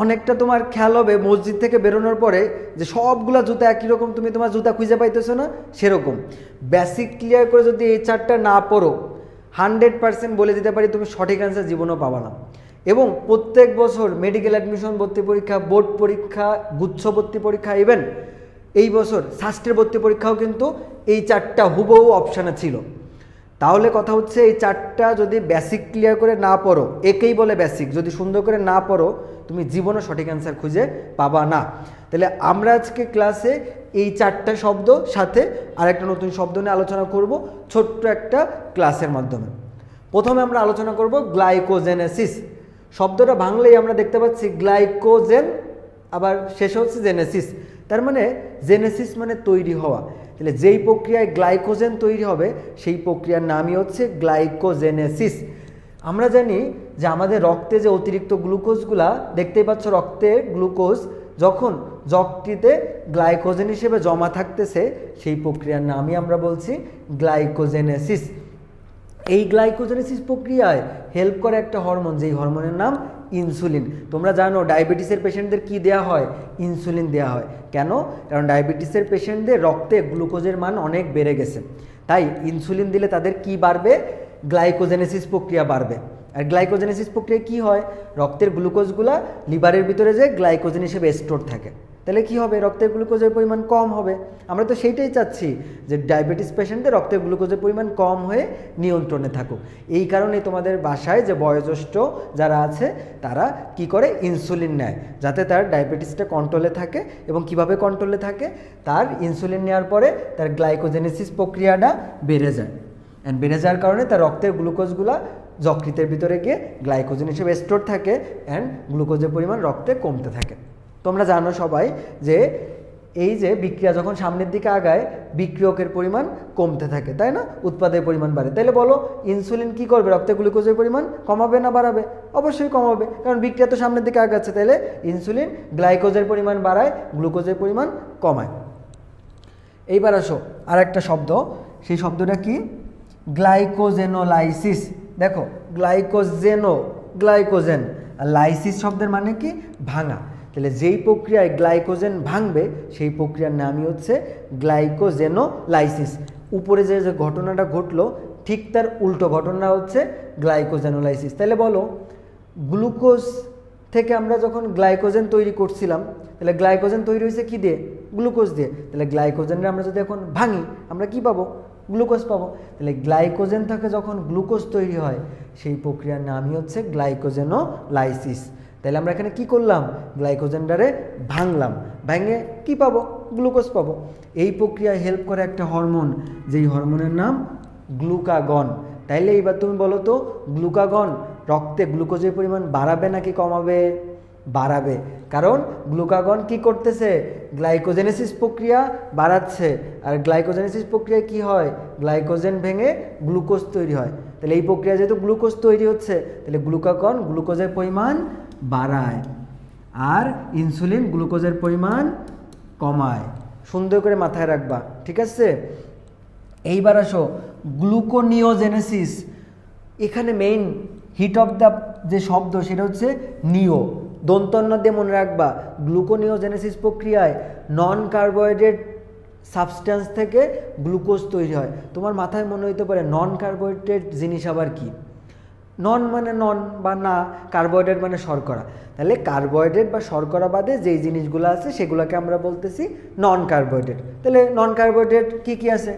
অনেকটা তোমার খেয়াল হবে মসজিদ থেকে বেরোনোর পরে যে সবগুলা জুতা একই রকম, তুমি তোমার জুতা খুঁজে পাইতেছো না? সেরকম। বেসিক ক্লিয়ার করে যদি এই চারটা না পড়ো হান্ড্রেড পার্সেন্ট বলে দিতে পারি তুমি সঠিক অ্যান্সার জীবনেও পাবা না। এবং প্রত্যেক বছর মেডিকেল অ্যাডমিশন ভর্তি পরীক্ষা বোর্ড পরীক্ষা, গুচ্ছ ভর্তি পরীক্ষা ইভেন এই বছর শাস্ত্রের ভর্তি পরীক্ষাও কিন্তু এই চারটা হুবহু অপশানে ছিল। তাহলে কথা হচ্ছে এই চারটা যদি বেসিক ক্লিয়ার করে না পড়ো, একেই বলে বেসিক যদি সুন্দর করে না পড়ো, তুমি জীবনে সঠিক অ্যান্সার খুঁজে পাবা না। তাহলে আমরা আজকে ক্লাসে এই চারটা শব্দ সাথে আরেকটা নতুন শব্দ নিয়ে আলোচনা করব, ছোট্ট একটা ক্লাসের মাধ্যমে। প্রথমে আমরা আলোচনা করব গ্লাইকোজেনেসিস শব্দটা ভাঙলেই আমরা দেখতে পাচ্ছি গ্লাইকোজেন আবার শেষে হচ্ছে জেনেসিস তার মানে জেনেসিস মানে তৈরি হওয়া। তাহলে যেই প্রক্রিয়ায় গ্লাইকোজেন তৈরি হবে, সেই প্রক্রিয়ার নামই হচ্ছে গ্লাইকোজেনেসিস। আমরা জানি যে আমাদের রক্তে যে অতিরিক্ত গ্লুকোজগুলা, দেখতেই পাচ্ছ রক্তে গ্লুকোজ, যখন যকটিতে গ্লাইকোজেন হিসেবে জমা থাকতেছে, সেই প্রক্রিয়ার নামই আমরা বলছি গ্লাইকোজেনেসিস। এই গ্লাইকোজেনেসিস প্রক্রিয়ায় হেল্প করে একটা হরমোন, যেই হরমোনের নাম ইনসুলিন। তোমরা জানো, ডায়াবেটিসের পেশেন্টদের কি দেওয়া হয়? ইনসুলিন দেওয়া হয়। কেন? কারণ ডায়াবেটিসের পেশেন্টদের রক্তে গ্লুকোজের মান অনেক বেড়ে গেছে। তাই ইনসুলিন দিলে তাদের কি বাড়বে? গ্লাইকোজেনেসিস প্রক্রিয়া বাড়বে। আর গ্লাইকোজেনেসিস প্রক্রিয়া কি হয়? রক্তের গ্লুকোজগুলা লিভারের ভিতরে যে গ্লাইকোজেন হিসেবে স্টোর থাকে। তাহলে কি হবে? রক্তের গ্লুকোজের পরিমাণ কম হবে। আমরা তো সেইটাই চাচ্ছি যে ডায়াবেটিস পেশেন্টদের রক্তের গ্লুকোজের পরিমাণ কম হয়ে নিয়ন্ত্রণে থাকুক। এই কারণে তোমাদের বাসায় যে বয়োজ্যেষ্ঠ যারা আছে, তারা কি করে? ইনসুলিন নেয়। যাতে তার ডায়াবেটিসটা কন্ট্রোলে থাকে এবং কীভাবে কন্ট্রোলে থাকে? তার ইনসুলিন নেওয়ার পরে তার গ্লাইকোজেনেসিস প্রক্রিয়াটা বেড়ে যায়। অ্যান্ড বেড়ে যাওয়ার কারণে তার রক্তের গ্লুকোজগুলা যকৃতের ভিতরে গিয়ে গ্লাইকোজেন হিসেবে স্টোর থাকে অ্যান্ড গ্লুকোজের পরিমাণ রক্তে কমতে থাকে। তোমরা জানো সবাই যে এই যে বিক্রিয়া যখন সামনের দিকে আগায়, বিক্রিয়কের পরিমাণ কমতে থাকে, তাই না? উৎপাদের পরিমাণ বাড়ে। তাইলে বলো ইনসুলিন কি করবে? রক্তে গ্লুকোজের পরিমাণ কমাবে না বাড়াবে? অবশ্যই কমাবে, কারণ বিক্রিয়া তো সামনের দিকে আগাচ্ছে। তাহলে ইনসুলিন গ্লাইকোজের পরিমাণ বাড়ায় গ্লুকোজের পরিমাণ কমায়। এইবার আসো আর একটা শব্দ। সেই শব্দটা কি? গ্লাইকোজেনোলাইসিস দেখো গ্লাইকোজেনো গ্লাইকোজেন লাইসিস শব্দের মানে কি? ভাঙা। তাহলে যেই প্রক্রিয়ায় গ্লাইকোজেন ভাঙবে, সেই প্রক্রিয়ার নামই হচ্ছে গ্লাইকোজেনোলাইসিস। উপরে যে যে ঘটনাটা ঘটলো, ঠিক তার উল্টো ঘটনা হচ্ছে গ্লাইকোজেনোলাইসিস। তাহলে বলো, গ্লুকোজ থেকে আমরা যখন গ্লাইকোজেন তৈরি করছিলাম, তাহলে গ্লাইকোজেন তৈরি হয়েছে কী দিয়ে? গ্লুকোজ দিয়ে। তাহলে গ্লাইকোজেনটা আমরা যদি এখন ভাঙি, আমরা কি পাবো? গ্লুকোজ পাবো। তাহলে গ্লাইকোজেন থেকে যখন গ্লুকোজ তৈরি হয়, সেই প্রক্রিয়ার নামই হচ্ছে গ্লাইকোজেনোলাইসিস। তাহলে আমরা এখানে কি করলাম? গ্লাইকোজেন্ডারে ভাঙলাম। ভাঙে কি পাবো? গ্লুকোজ পাবো। এই প্রক্রিয়ায় হেল্প করে একটা হরমোন যেই হরমোনের নাম গ্লুকাগন তাইলে এইবার তুমি বলো তো গ্লুকাগন রক্তে গ্লুকোজের পরিমাণ বাড়াবে নাকি কমাবে? বাড়াবে। কারণ গ্লুকাগন কি করতেছে? গ্লাইকোজেনেসিস প্রক্রিয়া বাড়াচ্ছে। আর গ্লাইকোজেনেসিস প্রক্রিয়ায় কি হয়? গ্লাইকোজেন ভেঙে গ্লুকোজ তৈরি হয়। তাহলে এই প্রক্রিয়া যেহেতু গ্লুকোজ তৈরি হচ্ছে, তাহলে গ্লুকাগন গ্লুকোজের পরিমাণ বাড়ায় আর ইনসুলিন গ্লুকোজের পরিমাণ কমায়। সুন্দর করে মাথায় রাখবা, ঠিক আছে? এইবার আসো, গ্লুকোনিওজেনেসিস, এখানে মেইন হিট অফ দ্য যে শব্দ সেটা হচ্ছে নিও। দন্তন্য দিয়ে মনে রাখবা, গ্লুকোনিওজেনেসিস প্রক্রিয়ায় নন কার্বোহাইড্রেট সাবস্ট্যান্স থেকে গ্লুকোজ তৈরি হয়। তোমার মাথায় মনে হইতে পারে নন কার্বোহাইড্রেট জিনিস আবার কি? নন মানে নন বা না কার্বোহাইড্রেট মানে শর্করা। তাহলে কার্বোহাইড্রেট বা শর্করা বাদে যেই জিনিসগুলো আছে সেগুলোকে আমরা বলতেছি নন কার্বোহাইড্রেট তাহলে নন কার্বোহাইড্রেট কী কী আছে?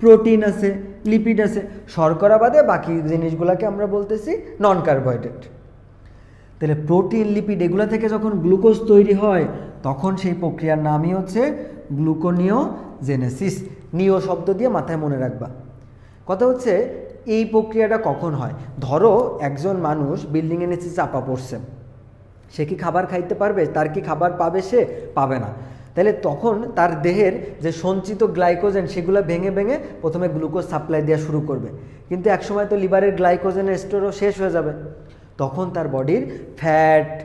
প্রোটিন আছে লিপিড আছে। শর্করা বাদে বাকি জিনিসগুলোকে আমরা বলতেছি নন কার্বোহাইড্রেট তাহলে প্রোটিন লিপিড এগুলো থেকে যখন গ্লুকোজ তৈরি হয়, তখন সেই প্রক্রিয়ার নামই হচ্ছে গ্লুকোনিও জেনেসিস নিও শব্দ দিয়ে মাথায় মনে রাখবা। কথা হচ্ছে এই প্রক্রিয়াটা কখন হয়? ধরো একজন মানুষ বিল্ডিংয়ের নিচে চাপা পড়ছে। সে কি খাবার খাইতে পারবে? তার কি খাবার পাবে সে? পাবে না। তাহলে তখন তার দেহের যে সঞ্চিত গ্লাইকোজেন সেগুলো ভেঙে ভেঙে প্রথমে গ্লুকোজ সাপ্লাই দেওয়া শুরু করবে। কিন্তু একসময় তো লিভারের গ্লাইকোজেনের স্টোরও শেষ হয়ে যাবে। তখন তার বডির ফ্যাট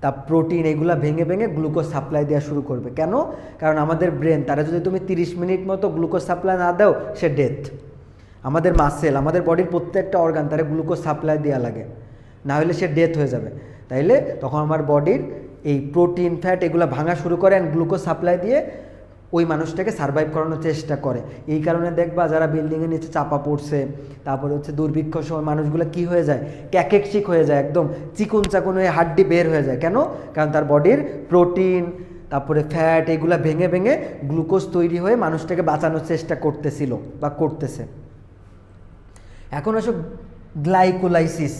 তা প্রোটিন এগুলো ভেঙে ভেঙে গ্লুকোজ সাপ্লাই দেওয়া শুরু করবে। কেন? কারণ আমাদের ব্রেন তারা যদি তুমি তিরিশ মিনিট মতো গ্লুকোজ সাপ্লাই না দাও, সে ডেথ আমাদের মাসেল আমাদের বডির প্রত্যেকটা অর্গান তারা গ্লুকোজ সাপ্লাই দেওয়া লাগে। না হলে সে ডেথ হয়ে যাবে। তাইলে তখন আমার বডির এই প্রোটিন ফ্যাট এগুলো ভাঙা শুরু করে অ্যান্ড গ্লুকোজ সাপ্লাই দিয়ে ওই মানুষটাকে সার্ভাইভ করানোর চেষ্টা করে। এই কারণে দেখবা যারা বিল্ডিংয়ের নিচে চাপা পড়ছে, তারপরে হচ্ছে দুর্ভিক্ষ সময় মানুষগুলো কি হয়ে যায়? ক্যাকেকচিক হয়ে যায় একদম। চিকুন চাকুন হয়ে হাড্ডি বের হয়ে যায়। কেন? কারণ তার বডির প্রোটিন তারপরে ফ্যাট এগুলো ভেঙে ভেঙে গ্লুকোজ তৈরি হয়ে মানুষটাকে বাঁচানোর চেষ্টা করতেছিল বা করতেছে। এখন আসো গ্লাইকোলাইসিস।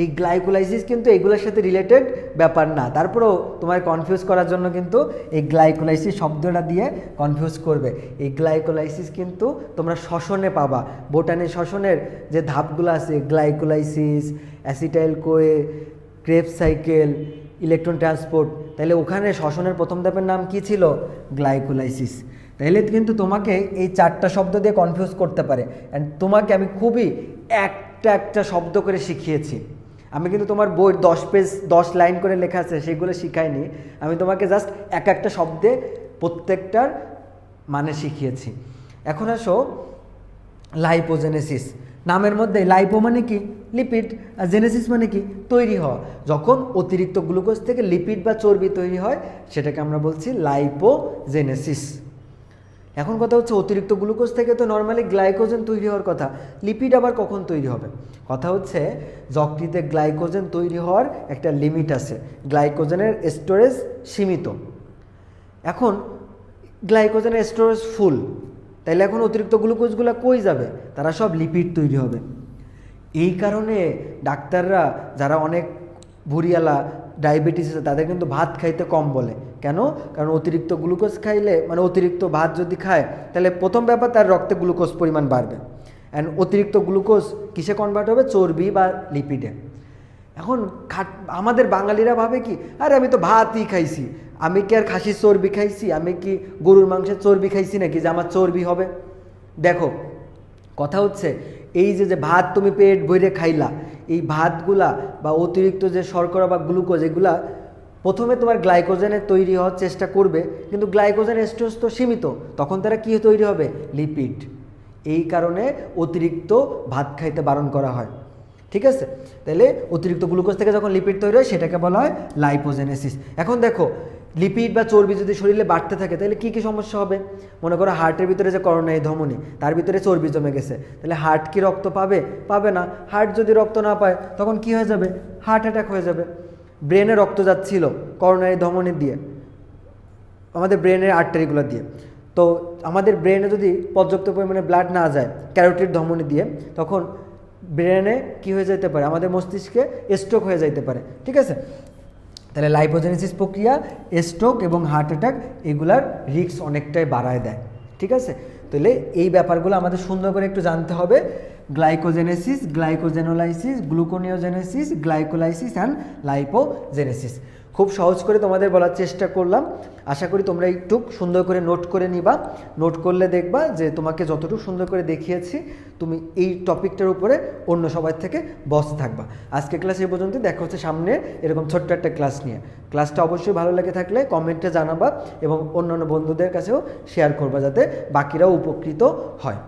এই গ্লাইকোলাইসিস কিন্তু এগুলোর সাথে রিলেটেড ব্যাপার না। তারপরেও তোমার কনফিউজ করার জন্য কিন্তু এই গ্লাইকোলাইসিস শব্দটা দিয়ে কনফিউজ করবে। এই গ্লাইকোলাইসিস কিন্তু তোমরা শ্বসনে পাবা। বোটানি শ্বসনের যে ধাপগুলো আছে, glycolysis acetyl CoA Krebs cycle, electron transport তাহলে ওখানে শ্বসনের প্রথম ধাপের নাম কি ছিল? গ্লাইকোলাইসিস। তাহলে কিন্তু তোমাকে এই চারটা শব্দ দিয়ে কনফিউজ করতে পারে। অ্যান্ড তোমাকে আমি খুবই একটা একটা শব্দ করে শিখিয়েছি। আমি কিন্তু তোমার বই দশ পেজ দশ লাইন করে লেখা আছে, সেগুলো শিখাইনি। আমি তোমাকে জাস্ট এক একটা শব্দে প্রত্যেকটার মানে শিখিয়েছি। এখন আসো লাইপোজেনেসিস নামের মধ্যে লাইপো মানে কি? লিপিড আর জেনেসিস মানে কি? তৈরি হওয়া। যখন অতিরিক্ত গ্লুকোজ থেকে লিপিড বা চর্বি তৈরি হয়, সেটাকে আমরা বলছি লাইপোজেনেসিস এখন কথা হচ্ছে অতিরিক্ত গ্লুকোজ থেকে তো নর্মালি গ্লাইকোজেন তৈরি হওয়ার কথা। লিপিড আবার কখন তৈরি হবে? কথা হচ্ছে যকৃতে গ্লাইকোজেন তৈরি হওয়ার একটা লিমিট আছে। গ্লাইকোজেনের স্টোরেজ সীমিত। এখন গ্লাইকোজেনের স্টোরেজ ফুল তাইলে এখন অতিরিক্ত গ্লুকোজগুলো কই যাবে? তারা সব লিপিড তৈরি হবে। এই কারণে ডাক্তাররা, যারা অনেক ভুরিয়ালা ডায়াবেটিস আছে, তাদের কিন্তু ভাত খাইতে কম বলে। কেন? কারণ অতিরিক্ত গ্লুকোজ খাইলে মানে অতিরিক্ত ভাত যদি খায়, তাহলে প্রথম ব্যাপার তার রক্তে গ্লুকোজ পরিমাণ বাড়বে। অ্যান্ড অতিরিক্ত গ্লুকোজ কিসে কনভার্ট হবে? চর্বি বা লিপিডে এখন খাট, আমাদের বাঙালিরা ভাবে কি, আরে আমি তো ভাতই খাইছি। আমি কি আর খাসির চর্বি খাইছি? আমি কি গরুর মাংসের চর্বি খাইছি নাকি যে আমার চর্বি হবে? দেখো, কথা হচ্ছে, এই যে যে ভাত তুমি পেট ভরে খাইলা এই ভাতগুলা বা অতিরিক্ত যে শর্করা বা গ্লুকোজ, এগুলা প্রথমে তোমার গ্লাইকোজেনের তৈরি হওয়ার চেষ্টা করবে, কিন্তু গ্লাইকোজেন স্টোরেজ তো সীমিত, তখন তারা কী তৈরি হবে? লিপিড। এই কারণে অতিরিক্ত ভাত খাইতে বারণ করা হয়। ঠিক আছে? তাহলে অতিরিক্ত গ্লুকোজ থেকে যখন লিপিড তৈরি হয়, সেটাকে বলা হয় লাইপোজেনেসিস। এখন দেখো লিপিড বা চর্বি যদি শরীরে বাড়তে থাকে, তাহলে কী কী সমস্যা হবে? মনে করো হার্টের ভিতরে যে করোনায় ধমনী, তার ভিতরে চর্বি জমে গেছে। তাহলে হার্ট কি রক্ত পাবে? পাবে না। হার্ট যদি রক্ত না পায়, তখন কি হয়ে যাবে? হার্ট অ্যাটাক হয়ে যাবে। ব্রেনে রক্ত যাচ্ছিল করোনারি ধমনী দিয়ে, আমাদের ব্রেনের আর্টারিগুলো দিয়ে। তো আমাদের ব্রেনে যদি পর্যাপ্ত পরিমাণে ব্লাড না যায় ক্যারোটির ধমনী দিয়ে, তখন ব্রেনে কি হয়ে যেতে পারে? আমাদের মস্তিষ্কে স্ট্রোক হয়ে যাইতে পারে। ঠিক আছে? তাহলে লাইপোজেনেসিস প্রক্রিয়া স্ট্রোক এবং হার্ট অ্যাটাক এগুলার রিস্ক অনেকটাই বাড়ায় দেয়। ঠিক আছে? তাহলে এই ব্যাপারগুলো আমাদের সুন্দর করে একটু জানতে হবে। Glycogenesis glycogenolysis gluconeogenesis glycolysis and lipogenesis খুব সহজ করে তোমাদের বলার চেষ্টা করলাম। আশা করি তোমরা একটু সুন্দর করে নোট করে নিবা। নোট করলে দেখবা যে তোমাকে যতটুকু সুন্দর করে দেখিয়েছি, তুমি এই টপিকটার উপরে অন্য সবার থেকে বস থাকবা। আজকে ক্লাস এই পর্যন্ত দেখা হচ্ছে সামনে এরকম ছোট্ট একটা ক্লাস নিয়ে। ক্লাসটা অবশ্যই ভালো লেগে থাকলে কমেন্টে জানাবা এবং অন্যান্য বন্ধুদের কাছেও শেয়ার করবা যাতে বাকিরাও উপকৃত হয়।